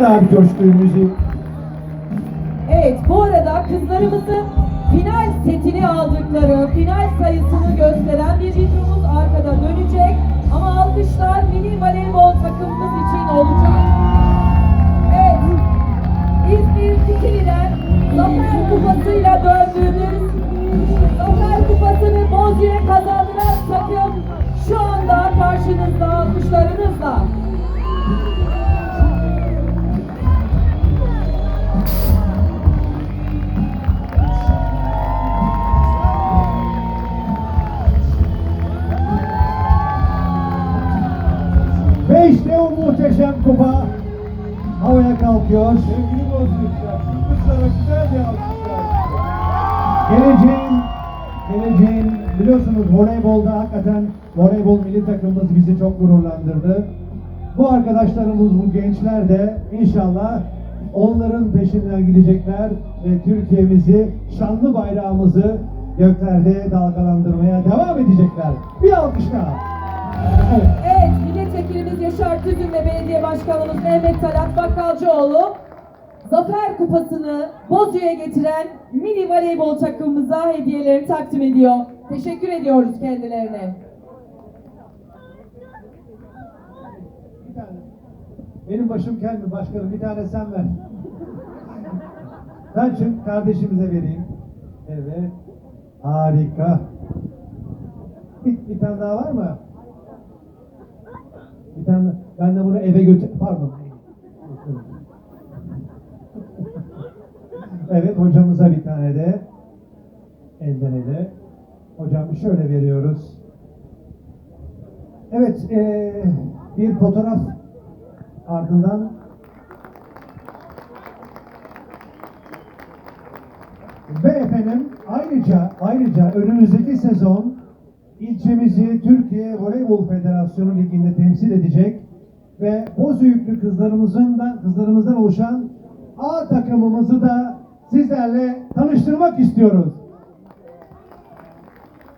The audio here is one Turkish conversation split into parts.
Ver abi coşkuyu müziği. Evet bu arada kızlarımızın final setini aldıkları, final sayısını gösteren bir videomuz arkada dönecek. Ama alkışlar mini voleybol takımımız için olacak. Evet. İzmir Dikili'den Zafer Kupası'yla döndüğümüz Zafer Kupası'nı Bozü'ye kazandıran takım şu anda karşınızda alkışlarınızla. Ve işte o muhteşem kupa havaya kalkıyor. Sevgili kızlara güzel bir alkışlar. Geleceğin, geleceğin biliyorsunuz voleybolda hakikaten voleybol milli takımımız bizi çok gururlandırdı. Bu arkadaşlarımız, bu gençler de inşallah onların peşinden gidecekler ve Türkiye'mizi, şanlı bayrağımızı göklerde dalgalandırmaya devam edecekler. Bir alkış daha. Evet. Evet, milletvekilimiz Yaşar Tüzün ve belediye başkanımız Mehmet Talat Bakkalcıoğlu Zafer Kupası'nı Bozü'ye getiren mini voleybol takımımıza hediyelerini takdim ediyor. Teşekkür ediyoruz kendilerine. Benim başım kel mi başkanım? Bir tane sen ver. Ben çünkü kardeşimize vereyim. Evet. Harika. Bir, bir tane daha var mı? Bir tane ben de bunu eve götür. Pardon. Evet hocamıza bir tane de elden ele. Hocam şöyle veriyoruz. Evet, eee, bir fotoğraf ardından ve efendim ayrıca ayrıca önümüzdeki sezon ilçemizi Türkiye Voleybol Federasyonu Ligi'nde temsil edecek ve Bozüyüklü kızlarımızın da kızlarımızdan oluşan A takımımızı da sizlerle tanıştırmak istiyoruz.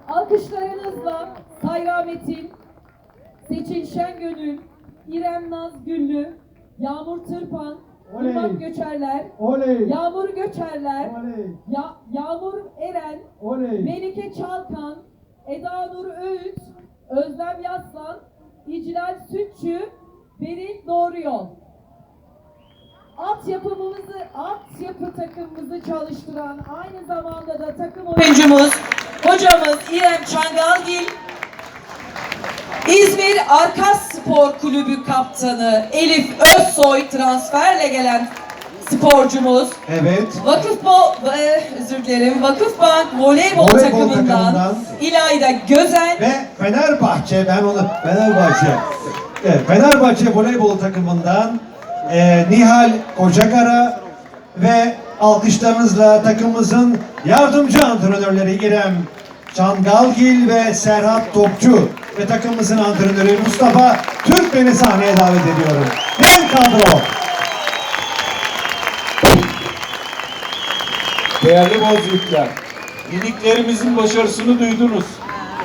Alkışlarınızla Sayra Metin, Seçil Şengönül, İrem Naz Güllü, Yağmur Tırpan, Oley. Irmak Göçerler, Oley! Yağmur Göçerler, Oley! Ya Yağmur Eren, Oley! Melike Çalkan, Eda Nur Öğüt, Özlem Yaslan, İclal Sütçü, Beril Doğru Yol. Altyapımızı, altyapı takımımızı çalıştıran aynı zamanda da takım oyuncumuz, hocamız İrem Çangalgil, İzmir Arkas Spor Kulübü kaptanı Elif Özsoy transferle gelen sporcumuz. Evet. Vakıf Bo e, özür dilerim. Vakıfbank voleybol, Voleybol takımından, takımından İlayda Gözen Ve Fenerbahçe, ben onu Fenerbahçe. Evet, Fenerbahçe voleybol takımından e, Nihal Kocakara ve alkışlarınızla takımımızın yardımcı antrenörleri İrem Çangalgil ve Serhat Topçu ve takımımızın antrenörü Mustafa Türkmen'i sahneye davet ediyorum. Gen kadro. Değerli bozuklar, miniklerimizin başarısını duydunuz.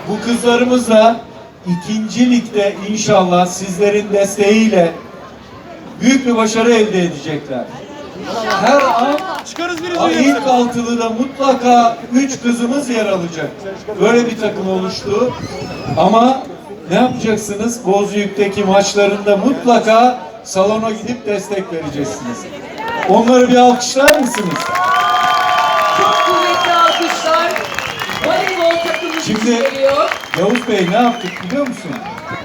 Bu kızlarımız da ikinci ligde inşallah sizlerin desteğiyle büyük bir başarı elde edecekler. Her an Çıkarız ilk altılıda mutlaka üç kızımız yer alacak. Böyle bir takım oluştu. Ama ne yapacaksınız? Bozüyük'teki maçlarında mutlaka salona gidip destek vereceksiniz. Onları bir alkışlar mısınız? Çok kuvvetli alkışlar voleybol takımı için Şimdi- geliyor. Yavuz Bey ne yaptık biliyor musun?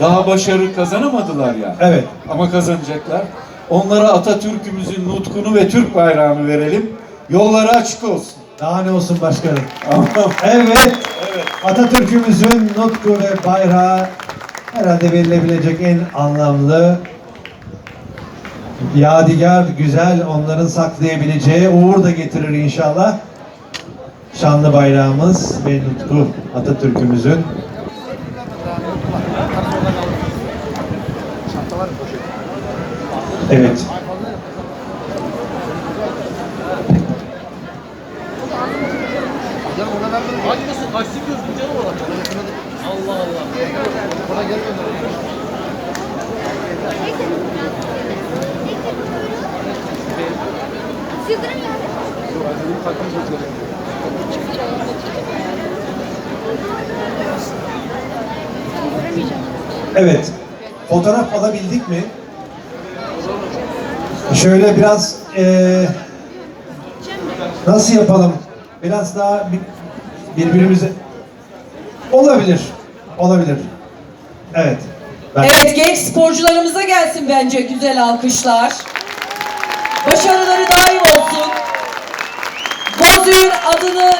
Daha başarı kazanamadılar ya. Evet. Ama kazanacaklar. Onlara Atatürk'ümüzün nutkunu ve Türk bayrağını verelim. Yolları açık olsun. Daha ne olsun başkanım. Evet. Atatürk'ümüzün nutku ve bayrağı herhalde verilebilecek en anlamlı yadigar, güzel, onların saklayabileceği uğur da getirir inşallah. Şanlı bayrağımız ve nutku Atatürk'ümüzün. Evet. Allah Allah. Bana geri gönder. Yıldırım yani. Yıldırmayacağım. Evet. Fotoğraf alabildik mi? Şöyle biraz eee, nasıl yapalım? Biraz daha bir- birbirimize olabilir. Olabilir. Evet. Ben- Evet genç sporcularımıza gelsin bence güzel alkışlar. Başarıları daim olsun. Bozüyük'ün adını